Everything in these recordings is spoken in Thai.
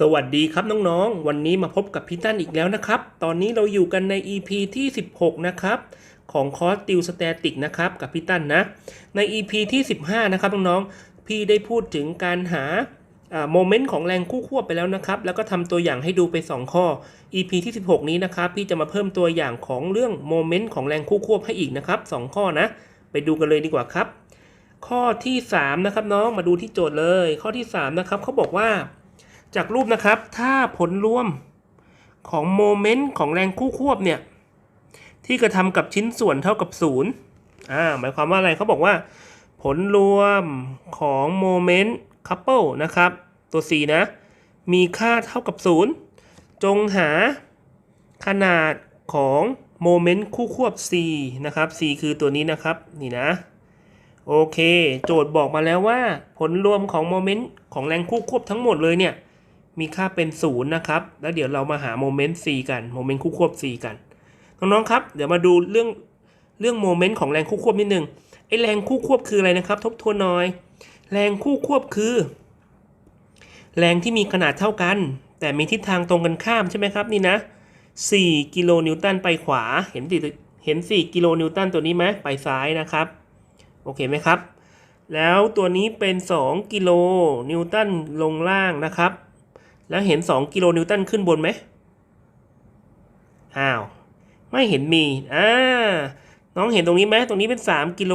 สวัสดีครับน้องๆ วันนี้มาพบกับพี่ตั้นอีกแล้วนะครับ ตอนนี้เราอยู่กันใน EP ที่ 16 นะครับ ของคอร์สติวสแตติกนะครับ กับพี่ตั้นนะ ใน EP ที่ 15 นะครับน้องๆ พี่ได้พูดถึงการหาโมเมนต์ของแรงคู่ควบไปแล้วนะครับ แล้วก็ทำตัวอย่างให้ดูไป 2 ข้อ EP ที่ 16 นี้นะครับ พี่จะมาเพิ่มตัวอย่างของเรื่องโมเมนต์ของแรงคู่ควบให้อีกนะครับ 2 ข้อนะ ไปดูกันเลยดีกว่าครับ ข้อที่ 3 นะครับน้อง มาดูที่โจทย์เลย ข้อที่ 3 นะครับเขาบอกว่า จากรูปนะครับ ถ้าผลรวมของโมเมนต์ของแรงคู่ควบเนี่ย ที่กระทำกับชิ้นส่วนเท่ากับศูนย์อ่าหมายความว่าอะไรเขาบอกว่า ผลรวมของโมเมนต์คัพเปิลนะครับ ตัว C นะ มีค่าเท่ากับศูนย์จงหาขนาดของโมเมนต์คู่ควบ C นะครับ C คือตัวนี้นะครับ นี่นะ โอเค โจทย์บอกมาแล้วว่า ผลรวมของโมเมนต์ของแรงคู่ควบทั้งหมดเลยเนี่ย มีค่าเป็นศูนย์นะครับ แล้วเดี๋ยวเรามาหาโมเมนต์ c กัน โมเมนต์คู่ควบ c กัน น้องๆ ครับ เดี๋ยวมาดูเรื่องเรื่องโมเมนต์ของแรงคู่ควบนิดนึง ไอแรงคู่ควบคืออะไรนะครับ ทบทวนหน่อย แรงคู่ควบคือ แรงที่มีขนาดเท่ากัน แต่มีทิศทางตรงกันข้ามใช่ไหมครับนี่นะ 4 กิโลนิวตันไปขวา เห็นติเห็น 4 กิโลนิวตันตัวนี้ไหมไปซ้ายนะครับ โอเคไหมครับ แล้วตัวนี้เป็น 2 กิโลนิวตันลงล่างนะครับ แล้วเห็น 2 กิโลนิวตันขึ้นบนไหมอ้าว ไม่เห็นมีอ่าน้องเห็นตรงนี้ไหมตรงนี้เป็น 3 กิโล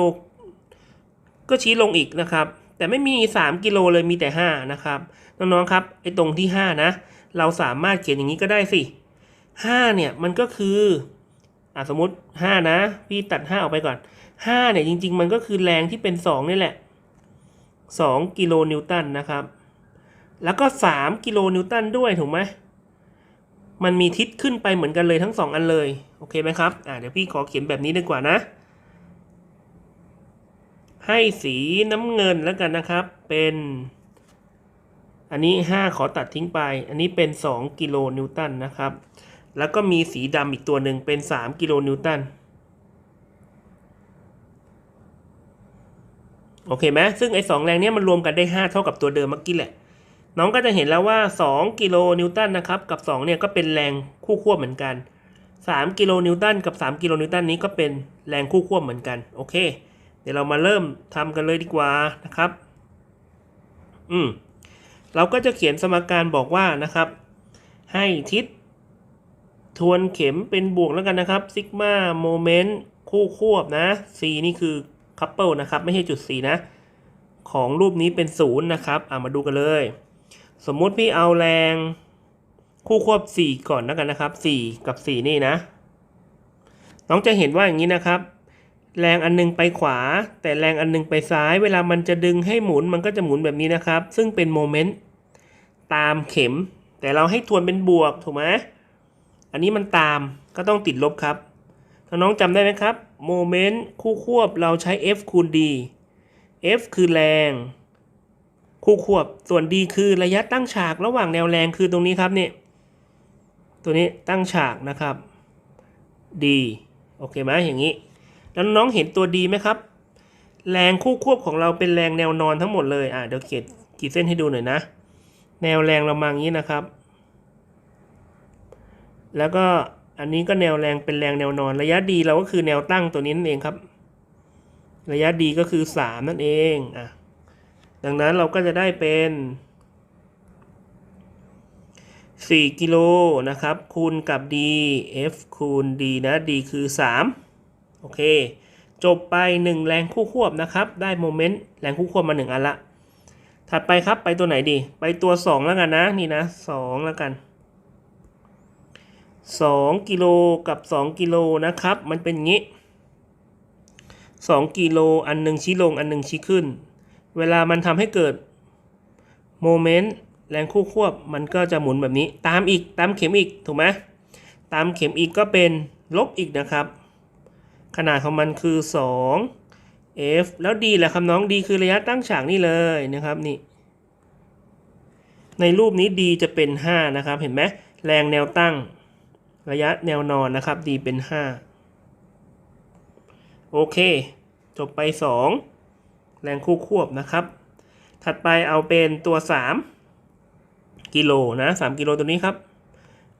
ก็ชี้ลงอีกนะครับ แต่ไม่มี 3 กิโลเลยมีแต่ 5 นะครับ น้องๆครับไอ้ตรงที่ 5 นะ เราสามารถเขียนอย่างนี้ก็ได้สิ 5 เนี่ยมันก็คืออะสมมติ 5 นะ พี่ตัด 5 ออกไปก่อน 5 เนี่ยจริง ๆ มันก็คือแรงที่เป็น 2 นี่แหละ 2 กิโลนิวตันนะครับ แล้วก็ 3 กิโลนิวตันด้วยถูกไหมมันมีทิศขึ้นไปเหมือนกันเลยทั้ง 2 อันเลย โอเคไหมครับอ่าเดี๋ยวพี่ขอเขียนแบบนี้ดีกว่านะ ให้สีน้ำเงินแล้วกันนะครับ เป็น อันนี้ 5 ขอตัดทิ้งไป อันนี้เป็น 2 กิโลนิวตันนะครับ แล้วก็มีสีดำอีกตัวหนึ่งเป็น 3 กิโลนิวตันโอเคไหมซึ่งไอ้สองแรงเนี้ยมันรวมกันได้ 5 เท่ากับตัวเดิมเมื่อกี้แหละ น้องก็จะเห็นแล้วว่า 2 กิโลนิวตันนะครับกับ2เนี่ยก็เป็นแรงคู่ควบเหมือนกัน 3 กิโลนิวตันกับ 3 กิโลนิวตันนี้ก็เป็นแรงคู่ควบเหมือนกันโอเค เดี๋ยวเรามาเริ่มทำกันเลยดีกว่านะครับ อืมเราก็จะเขียนสมการบอกว่านะครับ ให้ทิศทวนเข็มเป็นบวกแล้วกันนะครับซิกมาโมเมนต์คู่ควบนะ c นี่คือคัพเปิลนะครับ ไม่ใช่จุด4นะ ของรูปนี้เป็นศูนย์นะครับ อ่ามาดูกันเลย สมมุติพี่เอาแรง คู่ควบ 4 ก่อนแล้วกันนะครับ 4 กับ 4 นี่นะ น้องจะเห็นว่าอย่างนี้นะครับ แรงอันนึงไปขวา แต่แรงอันนึงไปซ้าย เวลามันจะดึงให้หมุนมันก็จะหมุนแบบนี้นะครับ ซึ่งเป็นโมเมนต์ตามเข็ม แต่เราให้ทวนเป็นบวกถูกไหมอันนี้มันตามก็ต้องติดลบครับถ้าน้องจำได้ไหมครับโมเมนต์คู่ควบเราใช้ F คูณ D F คือแรง คู่ควบส่วน D คือระยะตั้งฉากระหว่างแนวแรงคือตรงนี้ครับเนี่ยตัวนี้ตั้งฉากนะครับ D โอเคไหมอย่างนี้ แล้วน้องเห็นตัว D ไหมครับ แรงคู่ควบของเราเป็นแรงแนวนอนทั้งหมดเลยอะเดี๋ยวเขียนขีดเส้นให้ดูหน่อยนะ แนวแรงเรามาอย่างนี้นะครับ แล้วก็อันนี้ก็แนวแรงเป็นแรงแนวนอน ระยะดีเราก็คือแนวตั้งตัวนี้นั่นเองครับ ระยะดีก็คือ 3 นั่นเองอะ ดังนั้นเราก็จะได้เป็น4กิโลนะครับ คูณกับ d f คูณ d นะ d คือ 3 โอเค จบไป 1 แรงคู่ควบนะครับ ได้โมเมนต์แรงคู่ควบมา 1 อันละ ถัดไปครับไปตัวไหนดี ไปตัว 2 แล้วกันนะ นี่นะ 2 แล้วกัน 2 กิโลกับ 2 กิโลนะครับ มันเป็นงี้ 2 กิโลอันหนึ่งชี้ลงอันหนึ่งชี้ขึ้น เวลามันทำให้เกิดโมเมนต์แรงคู่ควบมันก็จะหมุนแบบนี้ ตามอีกตามเข็มอีกถูกไหมตามเข็มอีกก็เป็นลบอีกนะครับ ขนาดของมันคือ 2 f แล้ว d แหละครับน้อง d คือระยะตั้งฉากนี่เลยนะครับนี่ ในรูปนี้ d จะเป็น 5 นะครับ เห็นไหมแรงแนวตั้ง ระยะแนวนอนนะครับ d เป็น 5 โอเค จบไป 2 แรงคู่ควบนะครับ ถัดไปเอาเป็นตัว 3 กิโลนะสามกิโลตัวนี้ครับ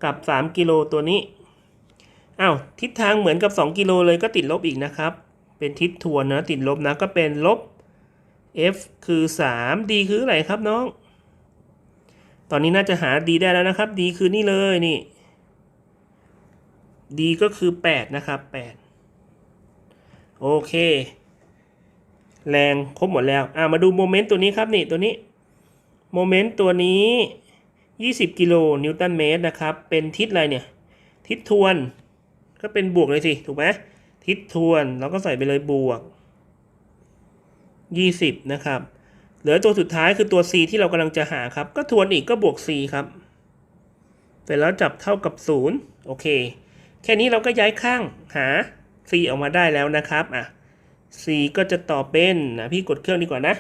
กับสามกิโลตัวนี้อ้าวทิศทางเหมือนกับสองกิโลเลยก็ติดลบอีกนะครับ เป็นทิศทวนนะติดลบนะก็เป็นลบ f คือสาม d คืออะไรครับน้อง ตอนนี้น่าจะหา d ได้แล้วนะครับ d คือนี่เลยนี่ d ก็คือแปดนะครับแปดโอเค แรงครบหมดแล้วอ่ามาดูโมเมนต์ตัวนี้ครับนี่ตัวนี้โมเมนต์ตัวนี้ 20 กิโลนิวตันเมตรนะครับ เป็นทิศอะไรเนี่ย ทิศทวน ก็เป็นบวกเลยสิ ถูกไหมทิศทวนเราก็ใส่ไปเลยบวก 20 นะครับ เหลือตัวสุดท้ายคือตัว c ที่เรากำลังจะหาครับ ก็ทวนอีกก็บวก c ครับ เสร็จแล้วจับเท่ากับ 0 โอเค แค่นี้เราก็ย้ายข้างหา c ออกมาได้แล้วนะครับ อะ c ก็จะต่อเป็นนะพี่กดเครื่องดีกว่านะ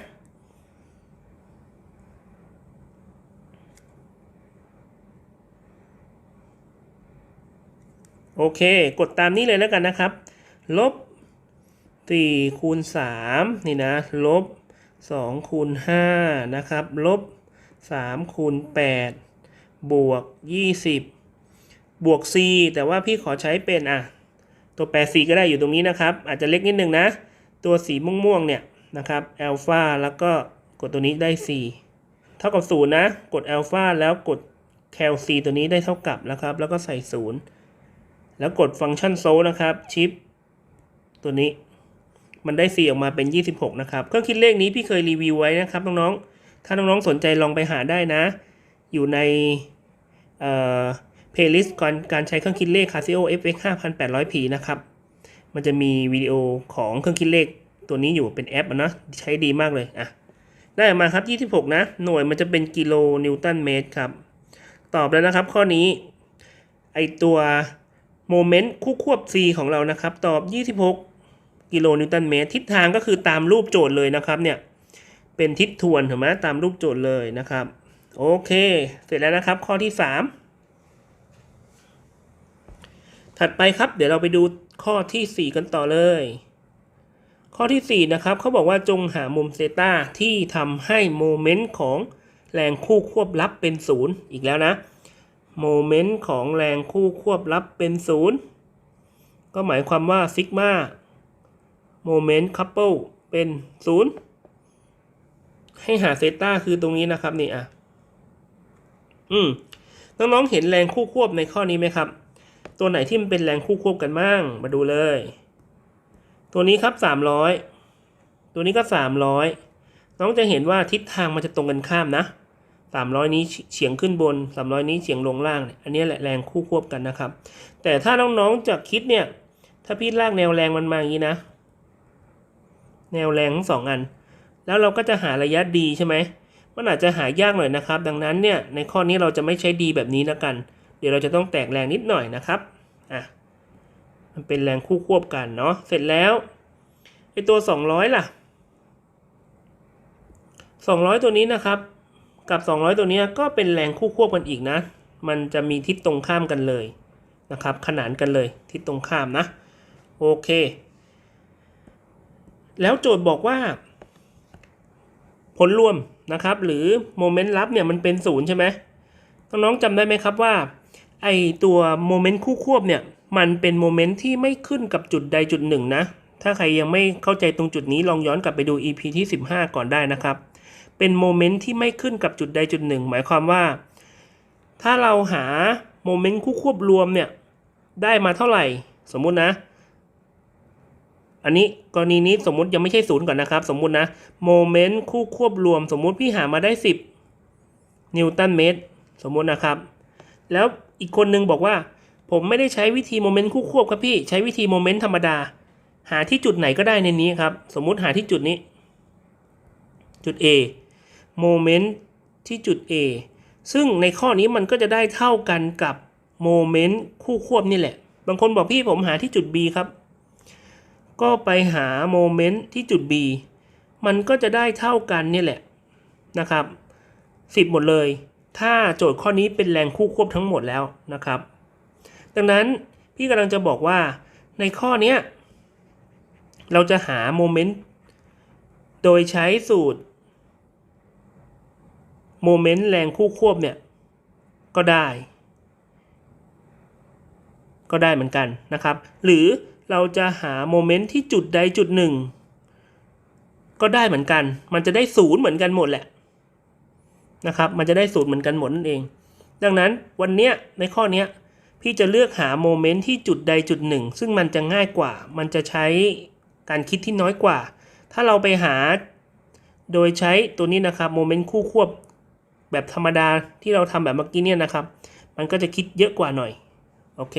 โอเค กดตามนี้เลยแล้วกันนะครับ ลบ 4 คูณ 3 นี่นะ ลบ 2 คูณ 5 นะครับ ลบ 3 คูณ 8 บวก 20 บวก c แต่ว่าพี่ขอใช้เป็นอะตัวแปร c ก็ได้อยู่ตรงนี้นะครับ อาจจะเล็กนิดนึงนะ ตัวสีม่วงๆเนี่ยนะครับอัลฟาแล้วก็กดตัวนี้ได้ c เท่ากับ 0 นะ กดอัลฟาแล้วกดแคล c ตัวนี้ได้เท่ากับนะครับ แล้วก็ใส่ 0 แล้วกดฟังก์ชันโซนะครับชิปตัวนี้มันได้ c ออกมาเป็น 26 นะครับเครื่องคิดเลขนี้พี่เคยรีวิวไว้นะครับน้องๆ ถ้าน้องๆ สนใจลองไปหาได้นะ อยู่ในเอ่อ playlist การการใช้เครื่องคิดเลข Casio FX 5800P นะครับ มันจะมีวิดีโอของเครื่องคิดเลขตัวนี้อยู่เป็นแอปนะใช้ดีมากเลยอะได้มาครับ 26 นะ หน่วยมันจะเป็นกิโลนิวตันเมตรครับ ตอบแล้วนะครับข้อนี้ ไอตัวโมเมนต์คู่ควบ c ของเรานะครับ ตอบ 26 กิโลนิวตันเมตร ทิศทางก็คือตามรูปโจทย์เลยนะครับเนี่ย เป็นทิศทวนถูกไหมตามรูปโจทย์เลยนะครับ โอเค เสร็จแล้วนะครับ ข้อที่ 3 ถัดไปครับ เดี๋ยวเราไปดู ข้อที่ 4 กันต่อเลย ข้อที่ 4 นะครับเขาบอกว่าจงหามุมเซตาที่ทำให้โมเมนต์ของแรงคู่ควบลับเป็นศูนย์อีกแล้วนะโมเมนต์ของแรงคู่ควบลับเป็นศูนย์ก็หมายความว่าซิกมาโมเมนต์คัพเปิลเป็นศูนย์ให้หาเซตาคือตรงนี้นะครับนี่อะ อืมน้องๆเห็นแรงคู่ควบในข้อนี้ไหมครับ ตัวไหนที่มันเป็นแรงคู่ควบกันบ้าง มาดูเลย ตัวนี้ครับ 300 ตัวนี้ก็ 300 น้องจะเห็นว่าทิศทางมันจะตรงกันข้ามนะ 300 นี้เฉียงขึ้นบน 300 นี้เฉียงลงล่างเนี่ยอันนี้แหละแรงคู่ควบกันนะครับ แต่ถ้าน้องๆจะคิดเนี่ย ถ้าพี่ลากแนวแรงมันมาอย่างนี้นะ แนวแรงทั้งสองอัน แล้วเราก็จะหาระยะดีใช่ไหมมันอาจจะหายากหน่อยนะครับ ดังนั้นเนี่ยในข้อนี้เราจะไม่ใช้ดีแบบนี้แล้วกัน เดี๋ยวเราจะต้องแตกแรงนิดหน่อยนะครับอะมันเป็นแรงคู่ควบกันเนาะเสร็จแล้วไอตัว 200 ล่ะ 200 ตัวนี้นะครับกับ 200 ตัวนี้ก็เป็นแรงคู่ควบกันอีกนะ มันจะมีทิศตรงข้ามกันเลยนะครับ ขนานกันเลยทิศตรงข้ามนะ โอเค แล้วโจทย์บอกว่า ผลรวมนะครับ หรือโมเมนต์ลับเนี่ยมันเป็นศูนย์ใช่ไหมน้องๆจำได้ไหมครับว่า ไอตัวโมเมนต์คู่ควบเนี่ยมันเป็นโมเมนต์ที่ไม่ขึ้นกับจุดใดจุดหนึ่งนะ ถ้าใครยังไม่เข้าใจตรงจุดนี้ลองย้อนกลับไปดู EP ที่ 15 ก่อนได้นะครับ เป็นโมเมนต์ที่ไม่ขึ้นกับจุดใดจุดหนึ่ง หมายความว่า ถ้าเราหาโมเมนต์คู่ควบรวมเนี่ยได้มาเท่าไหร่ สมมุตินะ อันนี้กรณีนี้สมมุติยังไม่ใช่ศูนย์ก่อนนะครับ สมมุตินะโมเมนต์คู่ควบรวม สมมุติพี่หามาได้ 10 นิวตันเมตร สมมุตินะครับ แล้ว อีกคนนึงบอกว่า ผมไม่ได้ใช้วิธีโมเมนต์คู่ควบครับพี่ใช้วิธีโมเมนต์ธรรมดา หาที่จุดไหนก็ได้ในนี้ครับ สมมุติหาที่จุดนี้ จุด A โมเมนต์ที่จุด A ซึ่งในข้อนี้มันก็จะได้เท่ากันกับโมเมนต์คู่ควบนี่แหละ บางคนบอกพี่ผมหาที่จุด B ครับ ก็ไปหาโมเมนต์ที่จุด B มันก็จะได้เท่ากันนี่แหละนะครับ 10 หมดเลย ถ้าโจทย์ข้อนี้เป็นแรงคู่ควบทั้งหมดแล้วนะครับ ดังนั้นพี่กำลังจะบอกว่าในข้อนี้เราจะหาโมเมนต์โดยใช้สูตรโมเมนต์แรงคู่ควบเนี่ยก็ได้ ก็ได้เหมือนกันนะครับ หรือเราจะหาโมเมนต์ที่จุดใดจุดหนึ่ง ก็ได้เหมือนกัน มันจะได้ศูนย์เหมือนกันหมดแหละ นะครับมันจะได้ศูนย์เหมือนกันหมดนั่นเอง ดังนั้นวันเนี้ยในข้อเนี้ยพี่จะเลือกหาโมเมนต์ที่จุดใดจุดหนึ่ง ซึ่งมันจะง่ายกว่า มันจะใช้การคิดที่น้อยกว่า ถ้าเราไปหาโดยใช้ตัวนี้นะครับโมเมนต์คู่ควบแบบธรรมดาที่เราทำแบบเมื่อกี้เนี่ยนะครับ มันก็จะคิดเยอะกว่าหน่อย โอเค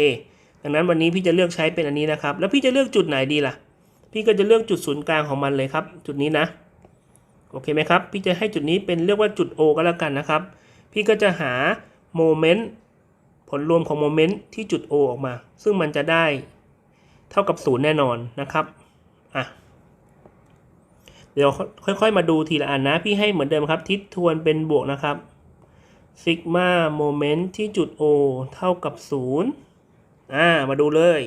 ดังนั้นวันนี้พี่จะเลือกใช้เป็นอันนี้นะครับ แล้วพี่จะเลือกจุดไหนดีล่ะ พี่ก็จะเลือกจุดศูนย์กลางของมันเลยครับ จุดนี้นะ โอเคไหมครับ พี่จะให้จุดนี้เป็นเรียกว่าจุด O ก็แล้วกันนะครับ พี่ก็จะหาโมเมนต์ผลรวมของโมเมนต์ที่จุด O ออกมา ซึ่งมันจะได้เท่ากับศูนย์แน่นอนนะครับอะเดี๋ยวค่อยๆมาดูทีละอันนะ พี่ให้เหมือนเดิมครับ ทิศทวนเป็นบวกนะครับซิกมาโมเมนต์ที่จุด O เท่ากับศูนย์อ่ามาดูเลย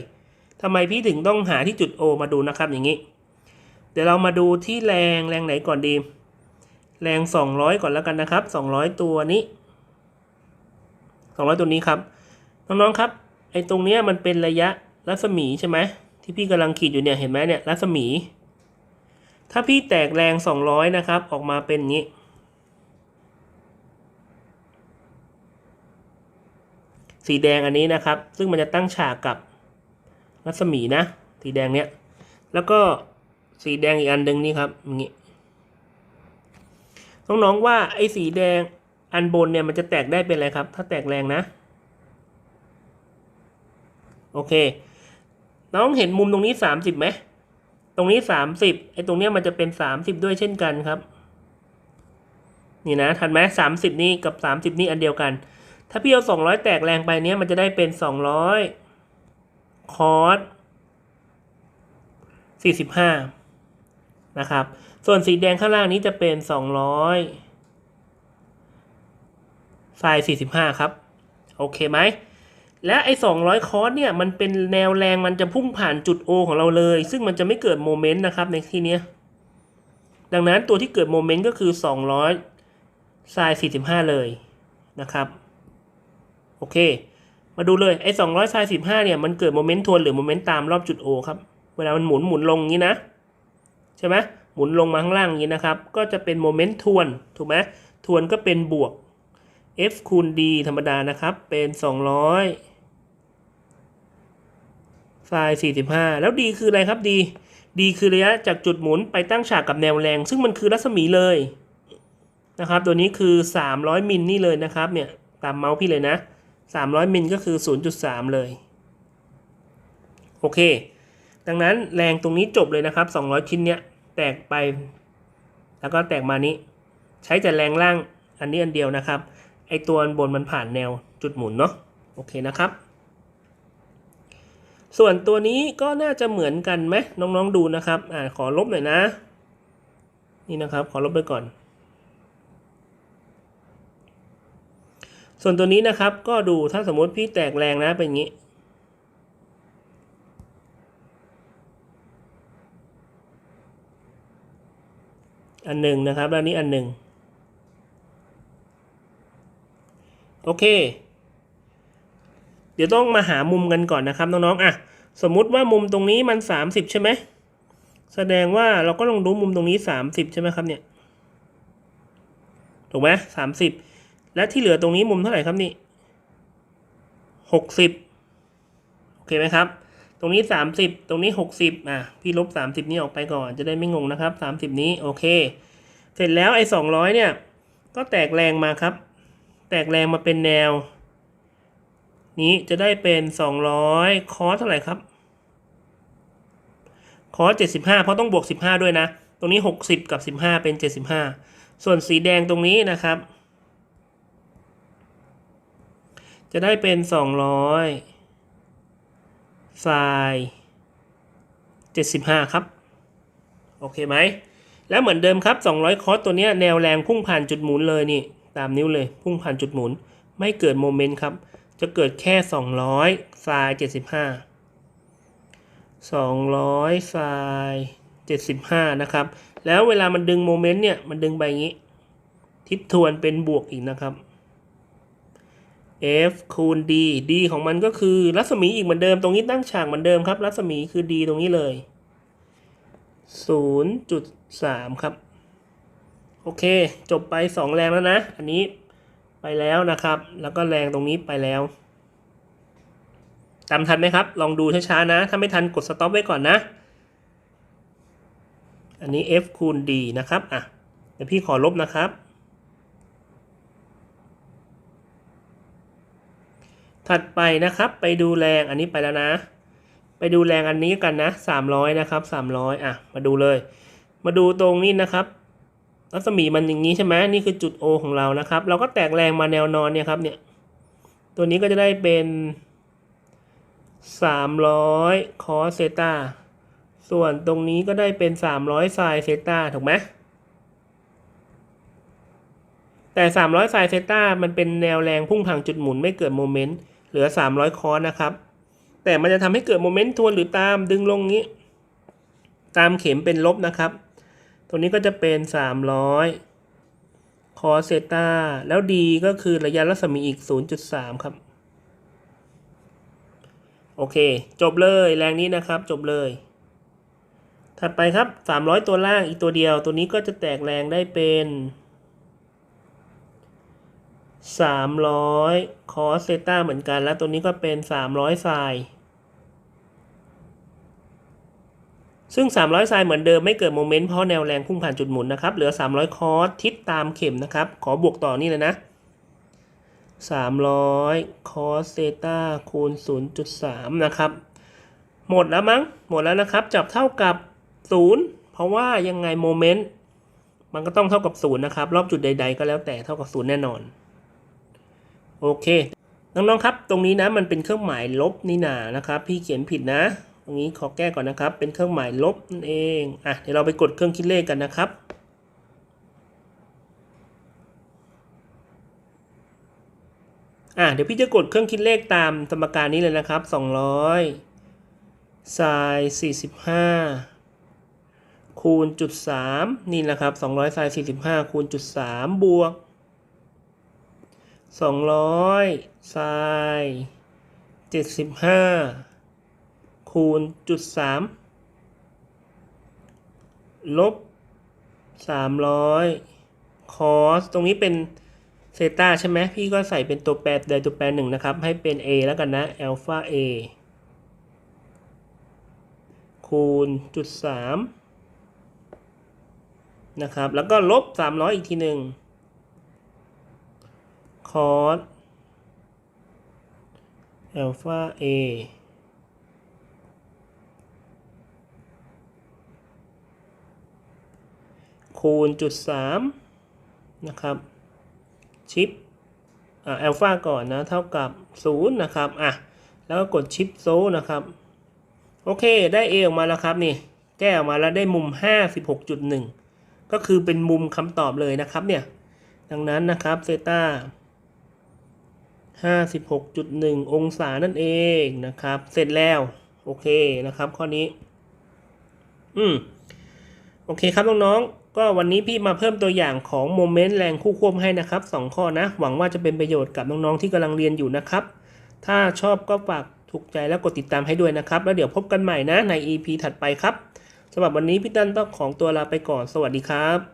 ทำไมพี่ถึงต้องหาที่จุด O มาดูนะครับอย่างนี้ เดี๋ยวเรามาดูที่แรงแรงไหนก่อนดี แรง 200 ก่อนแล้วกันนะครับ 200 ตัวนี้ 200 ตัวนี้ครับ น้องๆครับ ไอ้ตรงเนี้ยมันเป็นระยะรัศมีใช่ไหมที่พี่กำลังขีดอยู่เนี่ยเห็นไหมเนี่ยรัศมี ถ้าพี่แตกแรง 200 นะครับ ออกมาเป็นงนี้สีแดงอันนี้นะครับ ซึ่งมันจะตั้งฉากกับรัศมีนะ สีแดงเนี้ย แล้วก็ สีแดงอีกอันหนึ่งนี่ครับอย่างนี้น้องๆว่าไอ้สีแดงอันบนเนี่ยมันจะแตกได้เป็นอะไรครับ ถ้าแตกแรงนะ โอเค น้องเห็นมุมตรงนี้สามสิบไหมตรงนี้สามสิบไอ้ตรงเนี้ยมันจะเป็นสามสิบด้วยเช่นกันครับ นี่นะทันไหมสามสิบนี่กับสามสิบนี่อันเดียวกัน ถ้าพี่เอาสองร้อยแตกแรงไปเนี้ยมันจะได้เป็นสองร้อยคอร์สสี่สิบห้า นะครับ ส่วนสีแดงข้างล่างนี้จะเป็นสองร้อยไซน์สี่สิบห้าครับ โอเคไหม และไอ้ 200 คอร์สเนี่ย มันเป็นแนวแรงมันจะพุ่งผ่านจุด O ของเราเลย ซึ่งมันจะไม่เกิดโมเมนต์นะครับในที่นี้ ดังนั้นตัวที่เกิดโมเมนต์ก็คือ 200ไซน์45 เลยนะครับ โอเค มาดูเลยไอ้200ไซน์15 เนี่ย มันเกิดโมเมนต์ทวนหรือโมเมนต์ตามรอบจุด O ครับ เวลามันหมุนหมุนลงอย่างนี้นะ ใช่ไหมหมุนลงมาข้างล่างอย่างนี้นะครับ ก็จะเป็นโมเมนต์ทวน ถูกไหมทวนก็เป็นบวก f คูณ d ธรรมดานะครับ เป็น 200ไซน์45 แล้ว d คืออะไรครับ d d คือระยะจากจุดหมุนไปตั้งฉากกับแนวแรง ซึ่งมันคือรัศมีเลยนะครับ ตัวนี้คือ 300 มิลนี่เลยนะครับ เนี่ย ตามเมาส์พี่เลยนะ 300 มิลก็คือ 0.3 เลย โอเค ดังนั้นแรงตรงนี้จบเลยนะครับ 200 ชิ้นเนี้ยแตกไป แล้วก็แตกมานี้ ใช้แต่แรงล่างอันนี้อันเดียวนะครับ ไอตัวบนมันผ่านแนวจุดหมุนเนาะโอเคนะครับ ส่วนตัวนี้ก็น่าจะเหมือนกันไหมน้องๆดูนะครับอ่าขอลบหน่อยนะ นี่นะครับขอลบไปก่อน ส่วนตัวนี้นะครับก็ดูถ้าสมมติพี่แตกแรงนะเป็นอย่างนี้ อันหนึ่งนะครับ แล้วนี้อันหนึ่งโอเค เดี๋ยวต้องมาหามุมกันก่อนนะครับน้องๆอะสมมุติว่ามุมตรงนี้มัน 30 ใช่ไหมแสดงว่าเราก็ลองดูมุมตรงนี้ 30 ใช่ไหมครับเนี่ยถูกไหมสามสิบและที่เหลือตรงนี้มุมเท่าไหร่ครับนี่60โอเคไหมครับ รงนี้ 30 ตรงนี้ 60อะพี่ลบ 30 นี้ออกไปก่อนจะได้ไม่งงนะครับ 30 นี้โอเค เสร็จแล้วไอ้200 เนี่ย ก็แตกแรงมาครับ แตกแรงมาเป็นแนว นี้จะได้เป็น 200 คอสเท่าไหร่ครับ คอส75 เพราะต้องบวก 15 ด้วยนะ ตรงนี้ 60 กับ 15 เป็น 75 ส่วนสีแดงตรงนี้นะครับ จะได้เป็น 200 ไซน์75 ครับ โอเคไหม แล้วเหมือนเดิมครับ 200 คอสตัวเนี้ยแนวแรงพุ่งผ่านจุดหมุนเลยนี่ ตามนิ้วเลยพุ่งผ่านจุดหมุน ไม่เกิดโมเมนต์ครับ จะเกิดแค่ 200ไซน์75 200ไซน์75 นะครับ แล้วเวลามันดึงโมเมนต์เนี่ย มันดึงไปอย่างนี้ ทิศทวนเป็นบวกอีกนะครับ F คูณ D D ของมันก็คือรัศมีอีกเหมือนเดิมตรงนี้ตั้งฉากเหมือนเดิมครับ รัศมีคือ D ตรงนี้เลย 0.3 ครับ โอเค จบไป 2 แรงแล้วนะ อันนี้ไปแล้วนะครับ แล้วก็แรงตรงนี้ไปแล้วจำทันไหมครับ ลองดูช้าๆนะ ถ้าไม่ทันกดสต็อปไว้ก่อนนะ อันนี้ F คูณ D นะครับ อะ เดี๋ยวพี่ขอลบนะครับ ถัดไปนะครับไปดูแรงอันนี้ไปแล้วนะ ไปดูแรงอันนี้กันนะ300นะครับ300อะมาดูเลย มาดูตรงนี้นะครับ รัศมีมันอย่างนี้ใช่ไหมนี่คือจุด O ของเรานะครับ เราก็แตกแรงมาแนวนอนเนี่ยครับเนี่ยตัวนี้ก็จะได้เป็น300 cos เซตาส่วนตรงนี้ก็ได้เป็น300 sin เซตาถูกไหมแต่ 300 sin เซตามันเป็นแนวแรงพุ่งผังจุดหมุนไม่เกิดโมเมนต์ เหลือ 300 คอสนะครับ แต่มันจะทำให้เกิดโมเมนต์ทวนหรือตามดึงลงนี้ ตามเข็มเป็นลบนะครับตัวนี้ก็จะเป็น 300 คอสเซตาแล้ว d ก็คือระยะรัศมีอีก 0.3 ครับ โอเค จบเลยแรงนี้นะครับ จบเลย ถัดไปครับ 300 ตัวล่างอีกตัวเดียว ตัวนี้ก็จะแตกแรงได้เป็น 300 คอสเซต้าเหมือนกัน แล้วตัวนี้ก็เป็น 300ไซน์ซึ่ง 300ไซน์เหมือนเดิมไม่เกิดโมเมนต์เพราะแนวแรงพุ่งผ่านจุดหมุนนะครับ เหลือ 300 คอสทิศตามเข็มนะครับ ขอบวกต่อนี่เลยนะ 300 คอสเซต้าคูณ 0.3 นะครับ หมดแล้วมั้ง หมดแล้วนะครับ จับเท่ากับ 0 เพราะว่ายังไงโมเมนต์มันก็ต้องเท่ากับ 0 นะครับ รอบจุดใด ๆ ก็แล้วแต่เท่ากับ 0 แน่นอน โอเค น้องๆครับ ตรงนี้นะมันเป็นเครื่องหมายลบนี่นานะครับ พี่เขียนผิดนะ ตรงนี้ขอแก้ก่อนนะครับ เป็นเครื่องหมายลบนั่นเองอะเดี๋ยวเราไปกดเครื่องคิดเลขกันนะครับอะเดี๋ยวพี่จะกดเครื่องคิดเลขตามสมการนี้เลยนะครับ 200 sin 45 คูณจุด3นี่นะครับ200 sin 45 คูณจุด3บวก 200 sin 75คูณจุด3ลบ300 cos ตรงนี้เป็นเซต้าใช่ไหมพี่ก็ใส่เป็นตัวแปรใดตัวแปรหนึ่งนะครับ ให้เป็น a แล้วกันนะ alpha a คูณจุด3นะครับ แล้วก็ลบ300อีกทีหนึ่ง cos alpha a คูณจุด3นะครับ ชิปอ่าอัลฟาก่อนนะ เท่ากับ0นะครับ อะ แล้วก็กดชิปโซนะครับ โอเค ได้ A ออกมาแล้วครับ นี่ แก้ออกมาแล้วได้มุม 56.1 ก็คือเป็นมุมคำตอบเลยนะครับเนี่ย ดังนั้นนะครับเซตา 56.1 องศานั่นเองนะครับ เสร็จแล้ว โอเคนะครับ ข้อนี้ อืม โอเคครับน้องๆ ก็วันนี้พี่มาเพิ่มตัวอย่างของโมเมนต์แรงคู่ควบให้นะครับ 2 ข้อนะ หวังว่าจะเป็นประโยชน์กับน้องๆ ที่กำลังเรียนอยู่นะครับ ถ้าชอบก็ฝากถูกใจแล้วกดติดตามให้ด้วยนะครับ แล้วเดี๋ยวพบกันใหม่นะใน EP ถัดไปครับสำหรับวันนี้พี่ตั้นต้องของตัวลาไปก่อน สวัสดีครับ